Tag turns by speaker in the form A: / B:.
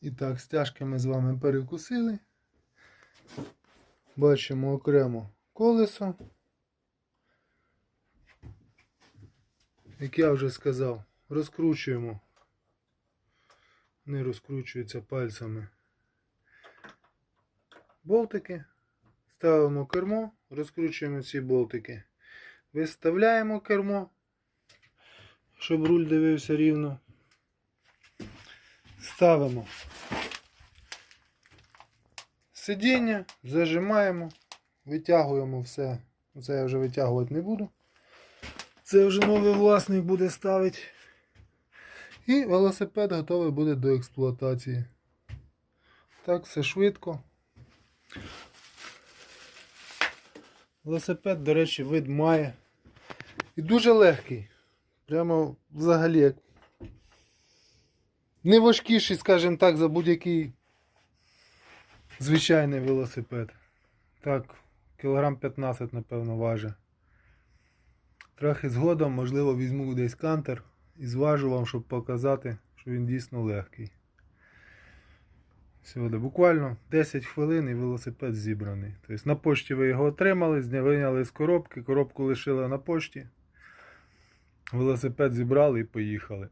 A: І так, стяжки ми з вами перекусили. Бачимо окремо колесо. Як я вже сказав, розкручуємо. Не розкручуються пальцями. Болтики. Ставимо кермо, розкручуємо ці болтики. Виставляємо кермо, щоб руль дивився рівно. Ставимо сидіння, зажимаємо, витягуємо все. Це я вже витягувати не буду. Це вже новий власник буде ставити. І велосипед готовий буде до експлуатації. Так, все швидко. Велосипед, до речі, вид має. І дуже легкий. Прямо взагалі як не важкіший, скажімо так, за будь-який звичайний велосипед. Так, кілограм 15, напевно, важить. Трохи згодом, можливо, візьму десь кантер і зважу вам, щоб показати, що він дійсно легкий. Сьогодні буквально 10 хвилин і велосипед зібраний. Тобто на пошті ви його отримали, зня- виняли з коробки, коробку лишили на пошті. Велосипед зібрали і поїхали.